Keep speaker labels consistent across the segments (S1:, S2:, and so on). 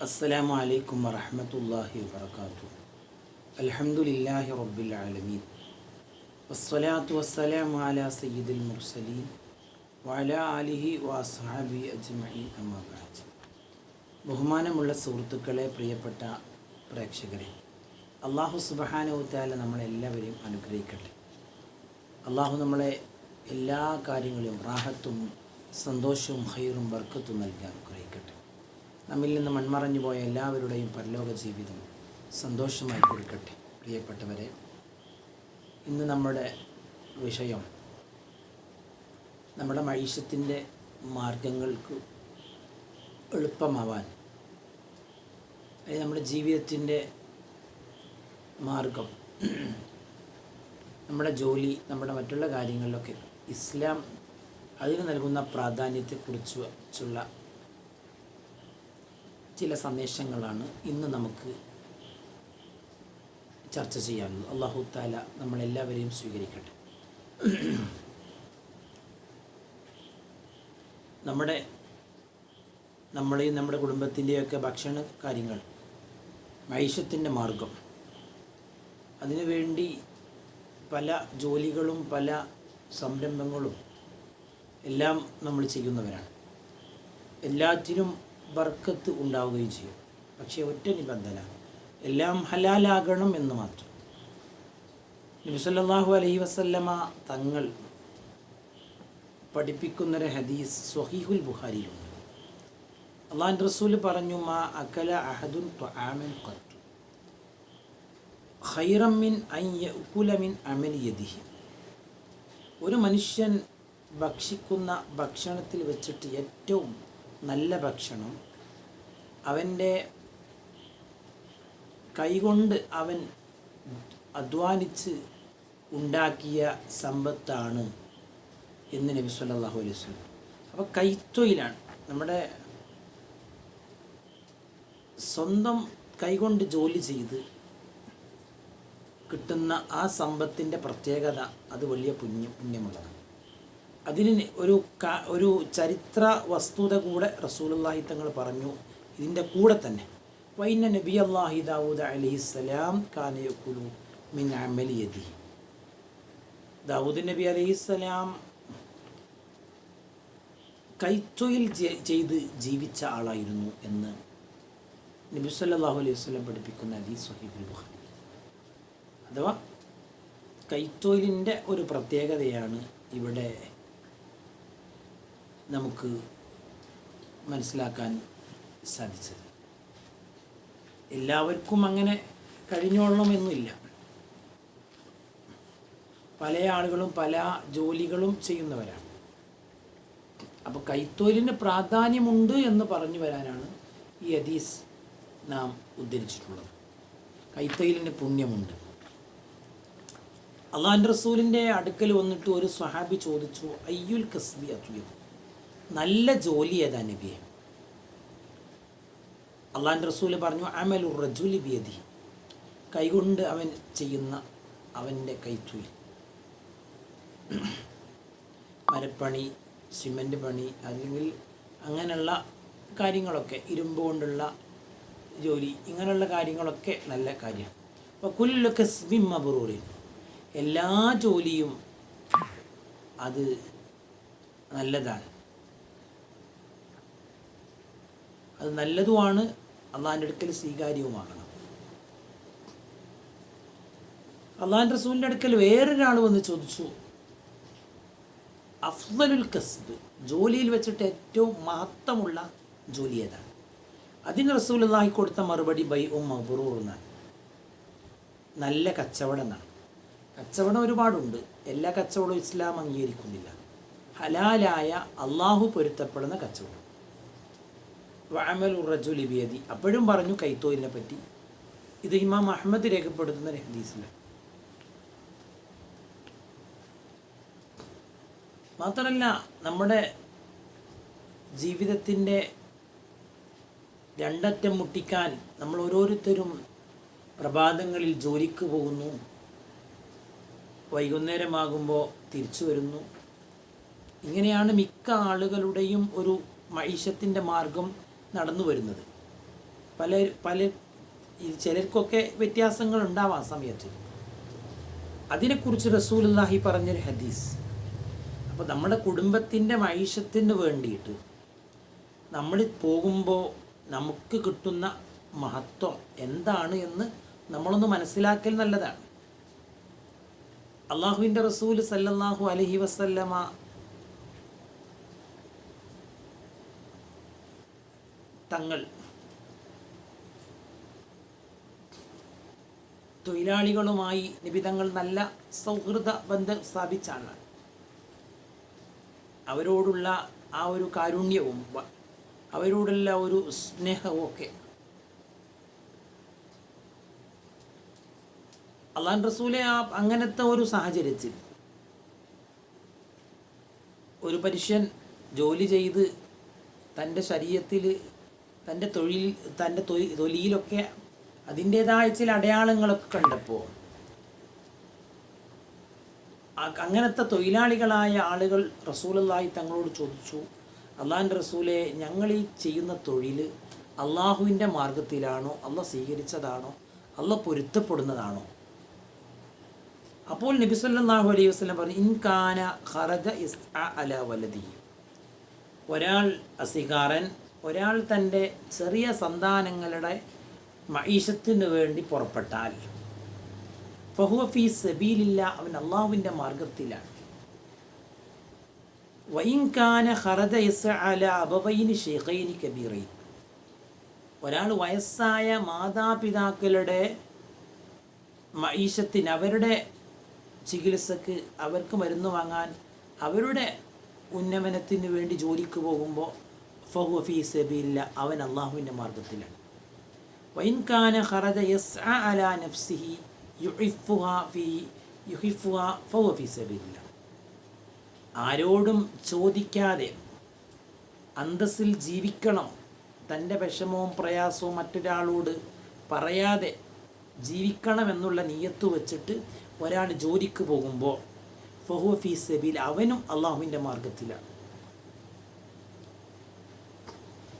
S1: السلام عليكم ورحمة الله وبركاته الحمد لله رب العالمين والصلاة والسلام على سيد المرسلين وعلى آله وأصحابه أجمعين أما بعد ബഹുമാനമുള്ള സുഹൃത്തുക്കളെ പ്രിയപ്പെട്ട പ്രേക്ഷകരെ അള്ളാഹു സുബഹാനവുത്താല നമ്മളെല്ലാവരെയും അനുഗ്രഹിക്കട്ടെ അള്ളാഹു നമ്മളെ എല്ലാ കാര്യങ്ങളിലും റാഹത്തും സന്തോഷവും ഹൈറും ബർക്കത്തും നൽകി അനുഗ്രഹിക്കട്ടെ നമ്മിൽ നിന്ന് മൺമറഞ്ഞു പോയ എല്ലാവരുടെയും പരലോക ജീവിതം സന്തോഷമായി കൊടുക്കട്ടെ പ്രിയപ്പെട്ടവരെ ഇന്ന് നമ്മുടെ വിഷയം നമ്മുടെ മൈഷ്യത്തിന്റെ മാർഗങ്ങൾക്ക് എളുപ്പമാവാൻ അല്ലെങ്കിൽ നമ്മുടെ ജീവിതത്തിന്റെ മാർഗം നമ്മുടെ ജോലി നമ്മുടെ മറ്റുള്ള കാര്യങ്ങളിലൊക്കെ ഇസ്ലാം അതിന് നൽകുന്ന പ്രാധാന്യത്തെക്കുറിച്ച് വച്ചുള്ള ചില സന്ദേശങ്ങളാണ് ഇന്ന് നമുക്ക് ചർച്ച ചെയ്യാനുള്ളത്. അള്ളാഹു താല നമ്മളെല്ലാവരെയും സ്വീകരിക്കട്ടെ. നമ്മുടെ നമ്മളെയും നമ്മുടെ കുടുംബത്തിന്റെയൊക്കെ ഭക്ഷണ കാര്യങ്ങൾ മൈഷത്തിന്റെ മാർഗം അതിനുവേണ്ടി പല ജോലികളും പല സംരംഭങ്ങളും എല്ലാം നമ്മൾ ചെയ്യുന്നവരാണ്. എല്ലാറ്റിനും ബർക്കത്ത് ഉണ്ടാവുകയും ചെയ്യും. പക്ഷേ ഒറ്റ നിബന്ധന എല്ലാം ഹലാലാകണം എന്ന് മാത്രം. നബിസല്ലാഹു അലൈഹി വസല്ലമ തങ്ങൾ പഠിപ്പിക്കുന്നൊരു ഹദീസ് സ്വഹീഹുൽ ബുഖാരിയിലുണ്ട്. അള്ളാൻ റസൂൽ പറഞ്ഞു മാ അക്കല അഹദുൻ ത്വആമൻ ഖത്തു. ഖൈറം മിൻ അൻ യഅകുല മിൻ അമലി യദിഹി. ഒരു മനുഷ്യൻ ഭക്ഷിക്കുന്ന ഭക്ഷണത്തിൽ വെച്ചിട്ട് ഏറ്റവും നല്ല ഭക്ഷണം. അവന്റെ കൈകൊണ്ട് അവൻ അധ്വാനിച്ച് ഉണ്ടാക്കിയ സമ്പത്താണ് എന്ന് നബി സല്ലാഹു അലൈഹി വസല്ലം. അപ്പോൾ കൈത്തൊയിലാണ് നമ്മുടെ സ്വന്തം കൈകൊണ്ട് ജോലി ചെയ്ത് കിട്ടുന്ന ആ സമ്പത്തിന്റെ പ്രത്യേകത അത് വലിയ പുണ്യം പുണ്യമുള്ളതാണ്. അതിന് ഒരു ഒരു ചരിത്ര വസ്തുത കൂടെ റസൂലുള്ളാഹി തങ്ങൾ പറഞ്ഞു. ഇതിന്റെ കൂടെ തന്നെ. വൈന നബി അള്ളാഹി ദാവൂദ് അലഹിസ്സലാം കാനയക്കുലു മിൻ അമലിയതി ദാവൂദ് നബി അലഹിസ്സലാം കൈത്തൊയിൽ ചെയ്ത് ജീവിച്ച ആളായിരുന്നു എന്ന് നബി സല്ലാഹു അലൈഹി വസ്ലം പഠിപ്പിക്കുന്ന ഹദീസ് സ്വഹീഹുൽ ബുഖാരി. അഥവാ കൈത്തൊയിലിന്റെ ഒരു പ്രത്യേകതയാണ് ഇവിടെ നമുക്ക് മനസ്സിലാക്കാൻ സാധിച്ചത്. എല്ലാവർക്കും അങ്ങനെ കഴിഞ്ഞോളണമെന്നില്ല. പല ആളുകളും പല ജോലികളും ചെയ്യുന്നവരാണ്. അപ്പോൾ കൈത്തൊഴിലിന് പ്രാധാന്യമുണ്ട് എന്ന് പറഞ്ഞു വരാനാണ് ഈ ഹദീസ് നാം ഉദ്ധരിച്ചിട്ടുള്ളത്. കൈത്തൊഴിലിന് പുണ്യമുണ്ട്. അള്ളാൻ റസൂലിന്റെ അടുക്കൽ വന്നിട്ട് ഒരു സ്വഹാബി ചോദിച്ചു അയ്യുൽ കസ്ബി അത്വയത് നല്ല ജോലി ഏതാ നബിയെ. അള്ളാൻ റസൂൽ പറഞ്ഞു അമലു റജുലി ബിയതി കൈകൊണ്ട് അവൻ ചെയ്യുന്ന അവന്റെ കൈത്തൊഴിൽ മരപ്പണി സിമന്റ് പണി അല്ലെങ്കിൽ അങ്ങനെയുള്ള കാര്യങ്ങളൊക്കെ ഇരുമ്പ് കൊണ്ടുള്ള ജോലി ഇങ്ങനെയുള്ള കാര്യങ്ങളൊക്കെ നല്ല കാര്യമാണ് അപ്പോൾ കുല്ലൊക്കെ സ്വിം മബറൂറിൻ. എല്ലാ ജോലിയും അത് നല്ലതാണ്. അത് നല്ലതുമാണ്. അള്ളാഹിന്റെ അടുക്കൽ സ്വീകാര്യവുമാകണം. അള്ളാഹിന്റെ റസൂലിന്റെ അടുക്കൽ വേറൊരാൾ വന്ന് ചോദിച്ചു അഫ്സലുൽ കസ്ബ് ജോലിയിൽ വെച്ചിട്ട് ഏറ്റവും മഹത്വമുള്ള ജോലി ഏതാണ്? അതിന് റസൂൽ റസൂലുള്ളാഹി കൊടുത്ത മറുപടി ബൈ ഉം മബറൂർ എന്നാണ്. നല്ല കച്ചവടം എന്നാണ്. കച്ചവടം ഒരുപാടുണ്ട്. എല്ലാ കച്ചവടവും ഇസ്ലാം അംഗീകരിക്കുന്നില്ല. ഹലാലായ അള്ളാഹു പൊരുത്തപ്പെടുന്ന കച്ചവടം. വഅമൽ റജുലി അപ്പോഴും പറഞ്ഞു കൈത്തോലിനെ പറ്റി. ഇത് ഇമാം അഹമ്മദ് രേഖപ്പെടുത്തുന്ന ഒരു മാത്രമല്ല നമ്മുടെ ജീവിതത്തിന്റെ രണ്ടറ്റം മുട്ടിക്കാൻ നമ്മൾ ഓരോരുത്തരും പ്രഭാതങ്ങളിൽ ജോലിക്ക് പോകുന്നു. വൈകുന്നേരമാകുമ്പോൾ തിരിച്ചു വരുന്നു. ഇങ്ങനെയാണ് മിക്ക ആളുകളുടെയും ഒരു മൈഷത്തിന്റെ മാർഗം നടന്നു വരുന്നത്. പല പല ചിലർക്കൊക്കെ വ്യത്യാസങ്ങൾ ഉണ്ടാവാം ആ സമയത്ത്. അതിനെക്കുറിച്ച് റസൂലുള്ളാഹി പറഞ്ഞൊരു ഹദീസ്. അപ്പോൾ നമ്മുടെ കുടുംബത്തിന്റെ മൈഷത്തിന് വേണ്ടിയിട്ട് നമ്മൾ പോകുമ്പോൾ നമുക്ക് കിട്ടുന്ന മഹത്വം എന്താണ് എന്ന് നമ്മളൊന്ന് മനസ്സിലാക്കൽ നല്ലതാണ്. അള്ളാഹുവിന്റെ റസൂൽ സല്ലല്ലാഹു അലഹി വസല്ലമ തങ്ങൾ. തൊഴിലാളികളുമായി നിബിതങ്ങൾ നല്ല സൗഹൃദ ബന്ധം സ്ഥാപിച്ചാണ്. അവരോടുള്ള ആ ഒരു കാരുണ്യവും അവരോടുള്ള ഒരു സ്നേഹവും ഒക്കെ. അള്ളാൻ റസൂലെ ആ അങ്ങനത്തെ ഒരു സാഹചര്യത്തിൽ ഒരു പരുഷ്യൻ ജോലി ചെയ്ത് തന്റെ ശരീരത്തിൽ തന്റെ തൊഴിൽ തന്റെ തൊലിയിലൊക്കെ അതിന്റേതായ ചില അടയാളങ്ങളൊക്കെ കണ്ടപ്പോൾ അങ്ങനത്തെ തൊഴിലാളികളായ ആളുകൾ റസൂലായി തങ്ങളോട് ചോദിച്ചു അള്ളാഹിന്റെ റസൂലെ ഞങ്ങൾ ഈ ചെയ്യുന്ന തൊഴിൽ അള്ളാഹുവിന്റെ മാർഗത്തിലാണോ അള്ള സ്വീകരിച്ചതാണോ? അള്ള പൊരുത്തപ്പെടുന്നതാണോ? അപ്പോൾ നബി അലൈഹി വസ്ലം പറഞ്ഞു ഇൻകാന ഖറജ ഇസ്അ അല വലതി ഒരാൾ അസികാരൻ ഒരാൾ തന്റെ ചെറിയ സന്താനങ്ങളുടെ മൈഷത്തിന് വേണ്ടി പുറപ്പെട്ടാൽ. ഫഹുവ ഫീ സബീലില്ല അവൻ അള്ളാഹുവിന്റെ മാർഗത്തിലാണ് വൈൻകാന ഹറദ എസ് അല അബവൈന് ഷെഹൈനി കബീറൈൻ. ഒരാൾ വയസ്സായ മാതാപിതാക്കളുടെ മൈഷത്തിന് അവരുടെ ചികിത്സക്ക് അവർക്ക് മരുന്ന് വാങ്ങാൻ അവരുടെ ഉന്നമനത്തിന് വേണ്ടി ജോലിക്ക് പോകുമ്പോൾ ഫഹു ഫീ അവൻ അള്ളാഹുവിന്റെ മാർഗത്തിലാണ് വൈൻകാന ഖറജ യസ്അ അലാ നഫ്സിഹി ഫീ ആരോടും ചോദിക്കാതെ അന്തസ്സിൽ ജീവിക്കണം തന്റെ വിഷമവും പ്രയാസവും മറ്റൊരാളോട് പറയാതെ ജീവിക്കണമെന്നുള്ള നീയത്ത് വെച്ചിട്ട് ഒരാൾ ജോലിക്ക് പോകുമ്പോൾ ഫഹു ഫീ സബീൽ അവനും അള്ളാഹുവിന്റെ മാർഗത്തിലാണ്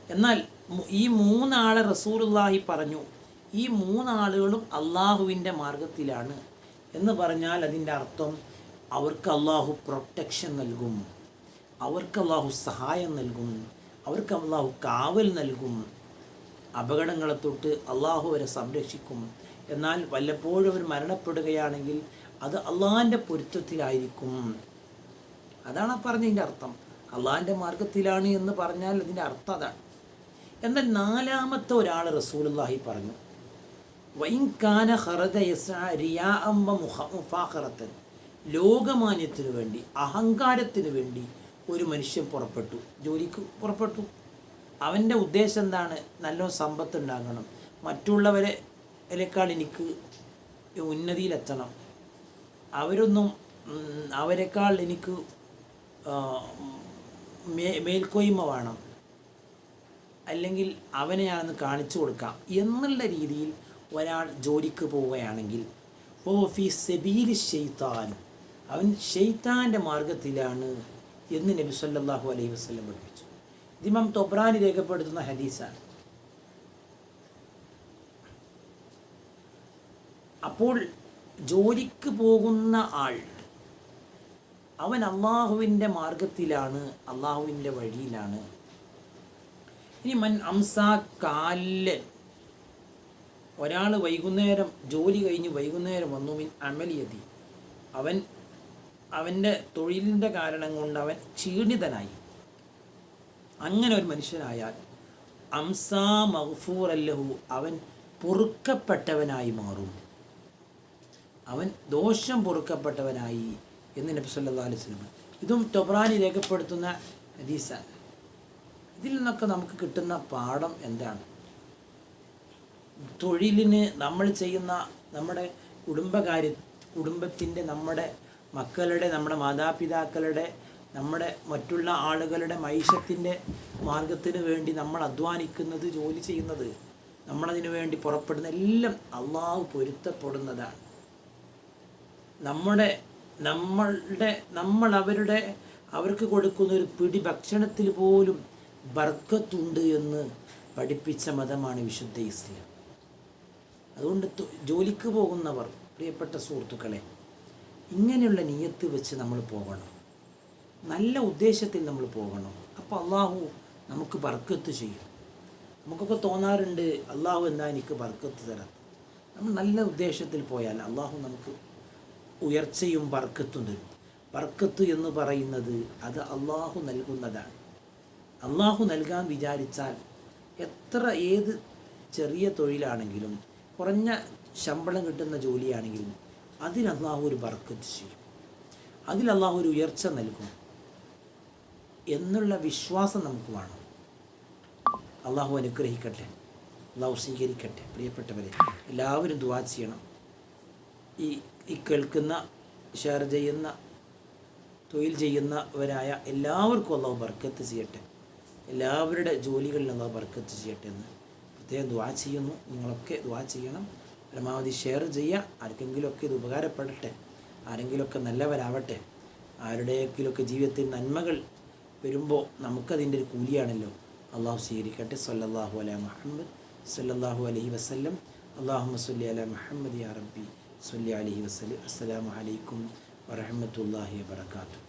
S1: എന്നാൽ ഈ മൂന്നാളെ റസൂലുള്ളാഹി പറഞ്ഞു ഈ മൂന്നാളുകളും അള്ളാഹുവിന്റെ മാർഗത്തിലാണ് എന്ന് പറഞ്ഞാൽ അതിന്റെ അർത്ഥം അവർക്ക് അള്ളാഹു പ്രൊട്ടക്ഷൻ നൽകും അവർക്ക് അള്ളാഹു സഹായം നൽകും അവർക്ക് അള്ളാഹു കാവൽ നൽകും അപകടങ്ങളെ തൊട്ട് അള്ളാഹു അവരെ സംരക്ഷിക്കും. എന്നാൽ വല്ലപ്പോഴും അവർ മരണപ്പെടുകയാണെങ്കിൽ അത് അള്ളാഹിന്റെ പൊരുത്തത്തിലായിരിക്കും. അതാണ് പറഞ്ഞതിന്റെ അർത്ഥം. അള്ളാഹിന്റെ മാർഗത്തിലാണ് എന്ന് പറഞ്ഞാൽ അതിന്റെ അർത്ഥം അതാണ്. എന്നാൽ നാലാമത്തെ ഒരാൾ റസൂലുള്ളാഹി പറഞ്ഞു വൈൻകാന മുഫാഖറത്തൻ. ലോകമാന്യത്തിനു വേണ്ടി അഹങ്കാരത്തിന് വേണ്ടി ഒരു മനുഷ്യൻ പുറപ്പെട്ടു. ജോലിക്ക് പുറപ്പെട്ടു. അവന്റെ ഉദ്ദേശം എന്താണ്? നല്ല സമ്പത്ത് ഉണ്ടാകണം മറ്റുള്ളവരെ ക്കാൾ എനിക്ക് ഉന്നതിയിലെത്തണം. അവരൊന്നും അവരെക്കാൾ എനിക്ക് മേൽക്കോയ്മ വേണം. അല്ലെങ്കിൽ അവനെ ഞാനൊന്ന് കാണിച്ചു കൊടുക്കാം എന്നുള്ള രീതിയിൽ ഒരാൾ ജോലിക്ക് പോവുകയാണെങ്കിൽ ഓ ഷെയ്ത്താൻ അവൻ ഷെയ്ത്താന്റെ മാർഗത്തിലാണ് എന്ന് നബി സല്ലാഹു അലൈഹി വസ്ലം പഠിപ്പിച്ചു. ഇതിമം തൊബ്രാനി രേഖപ്പെടുത്തുന്ന ഹദീസാണ്. അപ്പോൾ ജോലിക്ക് പോകുന്ന ആൾ അവൻ അള്ളാഹുവിന്റെ മാർഗത്തിലാണ് അള്ളാഹുവിന്റെ വഴിയിലാണ് ഇനി മൻ അംസ കാലൻ ഒരാൾ വൈകുന്നേരം ജോലി കഴിഞ്ഞ് വൈകുന്നേരം വന്നു മിൻ അമലിയതി. അവൻ അവന്റെ തൊഴിലിന്റെ കാരണം കൊണ്ട് അവൻ ക്ഷീണിതനായി. അങ്ങനെ ഒരു മനുഷ്യനായാൽ അംസ മഹ്ഫൂർ അല്ലഹു അവൻ പൊറുക്കപ്പെട്ടവനായി മാറും. അവൻ ദോഷം പൊറുക്കപ്പെട്ടവനായി എന്ന് നബി സല്ലല്ലാഹു അലൈഹി ഇതും ടൊബ്രാനി രേഖപ്പെടുത്തുന്ന ഹദീസാണ്. ഇതിൽ നിന്നൊക്കെ നമുക്ക് കിട്ടുന്ന പാഠം എന്താണ്? തൊഴിലിന് നമ്മൾ ചെയ്യുന്ന നമ്മുടെ കുടുംബകാര്യ കുടുംബത്തിന്റെ നമ്മുടെ മക്കളുടെ നമ്മുടെ മാതാപിതാക്കളുടെ നമ്മുടെ മറ്റുള്ള ആളുകളുടെ മൈഷത്തിന്റെ മാർഗത്തിന് വേണ്ടി നമ്മൾ അധ്വാനിക്കുന്നത് ജോലി ചെയ്യുന്നത് നമ്മളതിനു വേണ്ടി പുറപ്പെടുന്ന എല്ലാം അള്ളാഹു പൊരുത്തപ്പെടുന്നതാണ്. നമ്മുടെ നമ്മളുടെ നമ്മൾ അവരുടെ അവർക്ക് കൊടുക്കുന്ന ഒരു പിടി ഭക്ഷണത്തിൽ പോലും ബർക്കത്തുണ്ട് എന്ന് പഠിപ്പിച്ച മതമാണ് വിശുദ്ധ ഇസ്ലാം. അതുകൊണ്ട് ജോലിക്ക് പോകുന്നവർ പ്രിയപ്പെട്ട സുഹൃത്തുക്കളെ ഇങ്ങനെയുള്ള നീയത്ത് വെച്ച് നമ്മൾ പോകണം. നല്ല ഉദ്ദേശത്തിൽ നമ്മൾ പോകണം. അപ്പോൾ അള്ളാഹു നമുക്ക് ബർക്കത്ത് ചെയ്യും. നമുക്കൊക്കെ തോന്നാറുണ്ട് അള്ളാഹു എന്താ എനിക്ക് ബർക്കത്ത് തരാം നമ്മൾ നല്ല ഉദ്ദേശത്തിൽ പോയാൽ അള്ളാഹു നമുക്ക് ഉയർച്ചയും ബർക്കത്തും തരും ബർക്കത്ത് എന്ന് പറയുന്നത് അത് അള്ളാഹു നൽകുന്നതാണ്. അള്ളാഹു നൽകാൻ വിചാരിച്ചാൽ എത്ര ഏത് ചെറിയ തൊഴിലാണെങ്കിലും കുറഞ്ഞ ശമ്പളം കിട്ടുന്ന ജോലിയാണെങ്കിലും അതിൽ അള്ളാഹു ഒരു ബർക്കത്ത് ചെയ്യും. അതിൽ അള്ളാഹു ഒരു ഉയർച്ച നൽകും. എന്നുള്ള വിശ്വാസം നമുക്ക് വേണം. അള്ളാഹു അനുഗ്രഹിക്കട്ടെ. അള്ളാഹു സ്വീകരിക്കട്ടെ. പ്രിയപ്പെട്ടവരെ എല്ലാവരും ദുവാ ചെയ്യണം. ഈ ഈ കേൾക്കുന്ന ഷെയർ ചെയ്യുന്ന തൊഴിൽ ചെയ്യുന്നവരായ എല്ലാവർക്കും അള്ളാഹു ബർക്കത്ത് ചെയ്യട്ടെ. എല്ലാവരുടെ ജോലികളിൽ അള്ളാഹു ബർക്കത്ത് ചെയ്യട്ടെ എന്ന് പ്രത്യേകം ദ്വാ ചെയ്യുന്നു. നിങ്ങളൊക്കെ ദ്വാ ചെയ്യണം. പരമാവധി ഷെയർ ചെയ്യുക. ആർക്കെങ്കിലുമൊക്കെ ഇത് ഉപകാരപ്പെടട്ടെ. ആരെങ്കിലുമൊക്കെ നല്ലവരാവട്ടെ. ആരുടെയെങ്കിലുമൊക്കെ ജീവിതത്തിൽ നന്മകൾ വരുമ്പോൾ നമുക്കതിന്റെ ഒരു കൂലിയാണല്ലോ. അള്ളാഹു സ്വീകരിക്കട്ടെ. സല്ലാഹു അല മുഹമ്മദ് സല്ലാഹു അലഹി വസല്ലം. അള്ളാഹു സല്ലി അല മുഹമ്മദ് യാ റബ്ബി സല്ലി അലഹി വസല്ലം. അസ്സലാമു അലൈക്കും വറഹ്മത്തുള്ളാഹി വബറകാതുഹു.